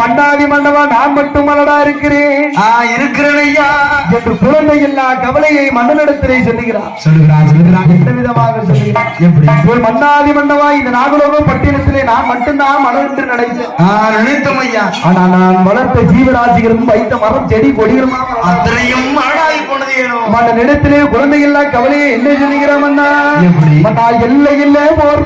பண்டாதி மண்டபா நான் மட்டும் மலடா இருக்கிறேன். ஆ இருக்கிறேன் ஐயா என்று குழந்தை இல்லா கவலையை மன்னனிடத்திலே சொல்லுகிறார். சொல்லுகிறான் சொல்லுகிறான் எந்த விதமாக சொல்லுகிறார்? எப்படி? ஒரு மன்னாதி மண்டபா இந்த நாகலோகம் பட்டினத்திலே நான் மட்டும்தான் மலர்ந்து நினைத்தேன். ஆ நினைத்தோம் ஐயா. ஆனா நான் வளர்த்த ஜீவராசிகளும் வைத்த மரம் செடி கொடிகளுமா அத்தனையும் மரடாகி போனது ஏனோ? மன்னனிடத்திலே குழந்தை இல்லா கவலையை என்ன சொல்லுகிறான் மன்னா? மன்னா இல்லை இல்லை ஓர்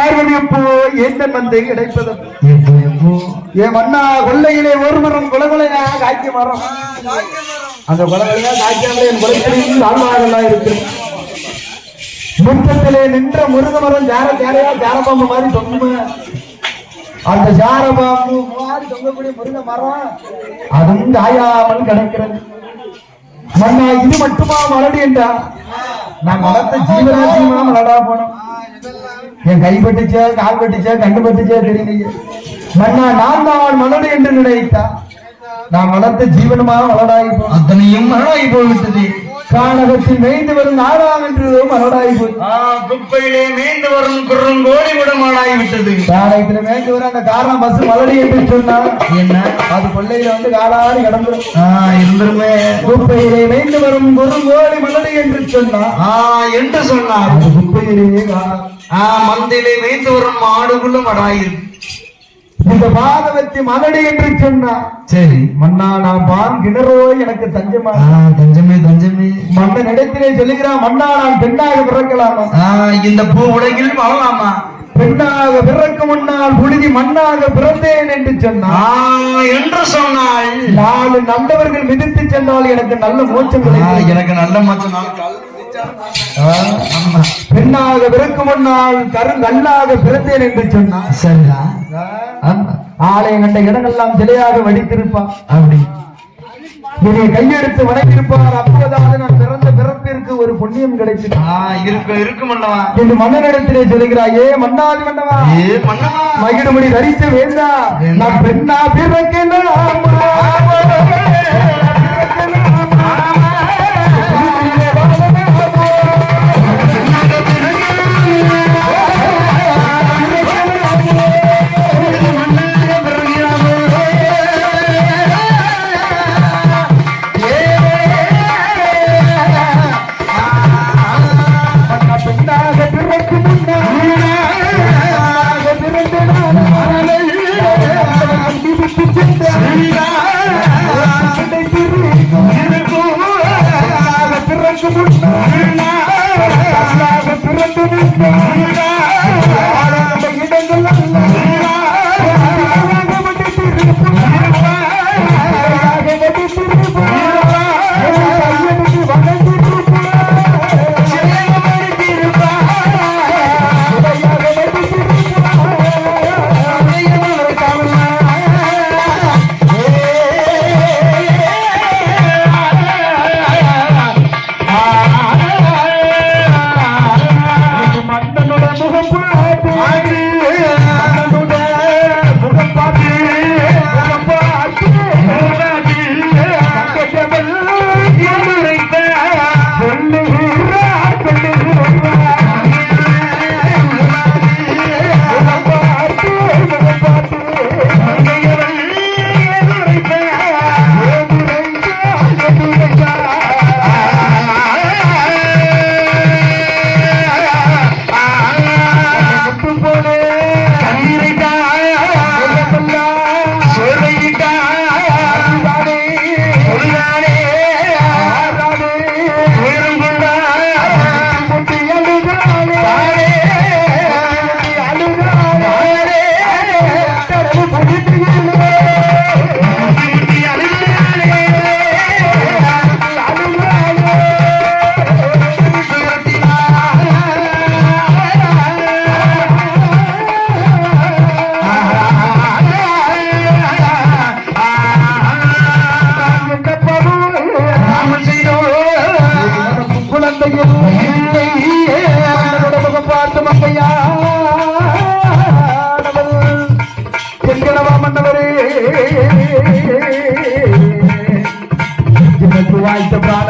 பார்வதி போ எந்த மந்தை கிடைப்பது என் மன்னா கொள்ளையிலே ஒரு மரம் குலகுலையா காய்க்க மரம். அந்த குலகுலையா காய்க்காமலே என் குலத்திலையும் வாழ்வாரெல்லாம் இருக்கு. முற்றத்திலே நின்ற முருக மரம் ஜார ஜாரையா ஜாரபாம்பு மாதிரி தொங்குமே அந்த ஜாரபாம்பு மாதிரி தொங்கக்கூடிய முருக மரம் அதுவும் காயாமல் கிடக்கிறது. மன்னா இது மட்டுமா மலடி என்றா? நான் வளர்த்த ஜீவராசியமா மலடா போனோம். என் கை பட்டுச்சா கால் பட்டுச்சா கண்ணு பட்டுச்சா தெரியலையே. மன்னா நான் தான் மலடு என்று நினைத்தா? நான் வளர்த்த ஜீவனமாக வளடாகி போனோம் அத்தனையும் மலடாகி போய்விட்டது. கானகத்தில் மேய்ந்து வரும் நாடாம் என்று மலடாகி போய் குப்பையிலே மேய்ந்து வரும் குறுங்கோடி விடமாடாகி விட்டது காலகத்துல மேய்ந்து வரும் அந்த காரணம் பஸ் மலடி என்று சொன்னா. என்ன? அது கொள்ளையில வந்து காலாடி கிடந்துரும். ஆ, இருந்திருமே. குப்பையிலே மேய்ந்து வரும் குறுங்கோடி மலடி என்று சொன்னா. ஆ என்று சொன்னார். குப்பையிலேயே ஆ மந்தையிலே மேய்ந்து வரும் மாடுகளும் மடாயிருக்கு இந்த பாதவத்தி மலடி என்று சொன்னா. சரி. மன்னா நான் பான் கிணறோ எனக்கு தஞ்சமா. தஞ்சமே தஞ்சமே. மன்னன் இடத்திலே சொல்லுகிறான் மன்னா நான் பெண்ணாக பிறக்கலாமா? இந்த பூ உலகில் வாழலாமா? பெண்ணாக பிறக்க முன்னால் புழுதி மண்ணாக பிறந்தேன் என்று ஆ, சொன்னான் என்று சொன்னாள் நாலு நல்லவர்கள் மிதித்து சென்றால் எனக்கு நல்ல கிடைக்கும். எனக்கு நல்ல மச்சம் பெண்ணாக பிறக்க முன்னால் கருங்கல்லாக பிறந்தேன் என்று சொன்னான் ஆமா. ஆலயம் கண்ட இடங்கள்லாம் சிலையாக வடித்திருப்பான் அப்படி. என்னை கையெடுத்து வணங்கியிருப்பார் அப்போதாவது நான் பிறந்த பிறப்பிற்கு ஒரு புண்ணியம் கிடைச்சது ஆ, இருக்கு என்று மன்னனிடத்திலே சொல்லுகிறாய் ஏ மன்னாதி மன்னவா. ஏ மன்னவா. மகிழ்மணி தரித்து வேண்டா நான் பெண்ணா பிறக்கலாமா? ಜಗತ್ತು ಆಯ್ತು ಪ್ರಾಣ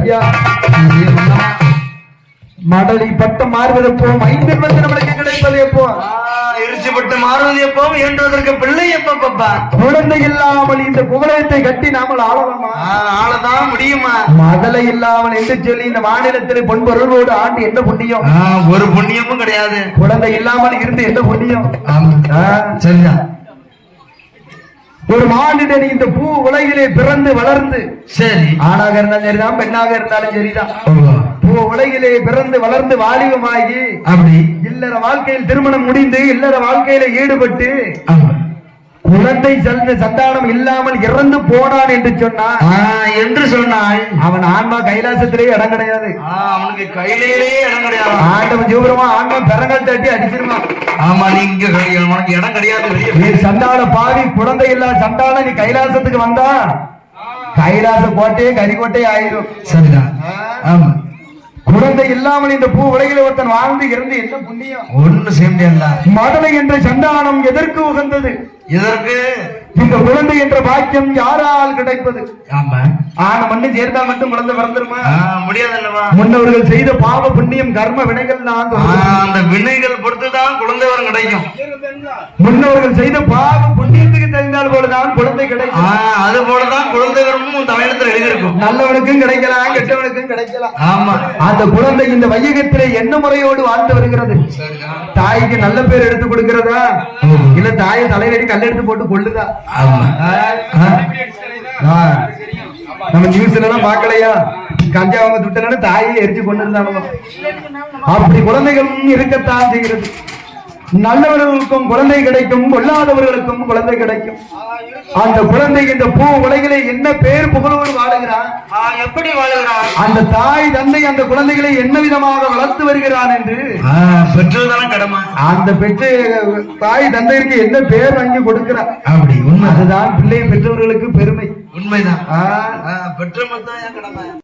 ஐயா. மடலி பட்டம் மாறுவதப்போ ஐந்தில் வந்து நம்மளுக்கு கிடைப்பது எப்போ? எரிச்சுப்பட்டு மாறுவது எப்போ? என்றதற்கு பிள்ளை எப்ப பாப்பா? குழந்தை இல்லாமல் இந்த குவலயத்தை கட்டி நாமல் ஆளலாமா? ஆளதான் முடியுமா? மதலை இல்லாமல் என்று சொல்லி இந்த மாநிலத்தில் பொன்பொருளோடு ஆண்டு என்ன புண்ணியம்? ஒரு புண்ணியமும் கிடையாது. குழந்தை இல்லாமல் இருந்து என்ன புண்ணியம்? சரிதான் ஒரு மானிடன் இந்த பூ உலகிலே பிறந்து வளர்ந்து சரி. ஆணாக இருந்தாலும் சரிதான் பெண்ணாக இருந்தாலும் சரிதான். பூ உலகிலே பிறந்து வளர்ந்து வாலிபமாகி அப்படி. இல்லற வாழ்க்கையில் திருமணம் முடிந்து இல்லற வாழ்க்கையில ஈடுபட்டு குழந்தை செல்வ சந்தானம் இல்லாமல் இறந்து போனான் என்று சொன்னான் என்று சொன்னாய் அவன் ஆன்மா கைலாசத்திலே இடம் கிடையாது. அவனுக்கு கையிலேயே இடம் கிடையாது. ஆண்டவன் ஜீவரமா ஆன்மா பெறங்கள் தட்டி அடிச்சிருவான் ஆமா நீங்க உனக்கு இடம் கிடையாது நீ சண்டாள பாவி குழந்தை இல்லா சண்டாள நீ கைலாசத்துக்கு வந்தா கைலாச கோட்டையே கரிகோட்டை ஆயிரும். சரிதான். ஆமா. குழந்தை இல்லாமல் இந்த பூ உலகில் ஒருத்தன் வாழ்ந்து இறந்து என்ன புண்ணியம் செய்ய முடியல மதலை என்ற சந்தானம் எதற்கு உகந்தது? இதற்கு இந்த குழந்தை என்ற பாக்கியம் யாரால் கிடைப்பது? ஆமா. ஆன மண்ணு சேர்ந்தால் மட்டும் குழந்தை பிறந்துருமா? ஆ, முடியாது அல்லவா முன்னவர்கள் செய்த பாவ புண்ணியம் கர்ம வினைகள் தான். அந்த வினைகள் பொறுத்துதான் குழந்தை வரம் கிடைக்கும். முன்னவர்கள் செய்த பாவ புண்ணியத்துக்கு தெரிந்தால் போலதான் குழந்தை கிடைக்கும். அது போலதான் குழந்தை வரமும் உன் தமிழத்துல எழுதியிருக்கும் நல்லவனுக்கும் கிடைக்கலாம் கெட்டவனுக்கும் கிடைக்கலாம். ஆமா. அந்த குழந்தை இந்த வையகத்திலே என்ன முறையோடு வாழ்ந்து வருகிறது? தாய்க்கு நல்ல பேர் எடுத்து கொடுக்கிறதா? இல்ல தாயை தலையிலடி கல் எடுத்து போட்டு கொள்ளுதா ஆமா. நம்ம நியூஸ்ல எல்லாம் பார்க்கலையா? கஞ்சா அவங்க துட்டனு தாயை எரிச்சு கொண்டு இருந்தாங்க அப்படி குழந்தைகளும் இருக்கத்தான் செய்கிறது. நல்லவர்களுக்கும் குழந்தை கிடைக்கும் கொல்லாதவர்களுக்கும் குழந்தை கிடைக்கும். அந்த குழந்தை இந்த பூ உலகிலே என்ன பேர் புகழோடு வாழுகிறான்? எப்படி வாழுகிறான்? அந்த தாய் தந்தை அந்த குழந்தைகளை என்ன விதமாக வளர்த்து வருகிறான் என்று? ஆ, பெற்றோர்தானே கடமை. அந்த பெற்று தாய் தந்தைக்கு என்ன பேர் வாங்கி கொடுக்கிறார் அப்படி உண்மை. அதுதான் பிள்ளை பெற்றவர்களுக்கு பெருமை. உண்மைதான். தான் என் கடமை?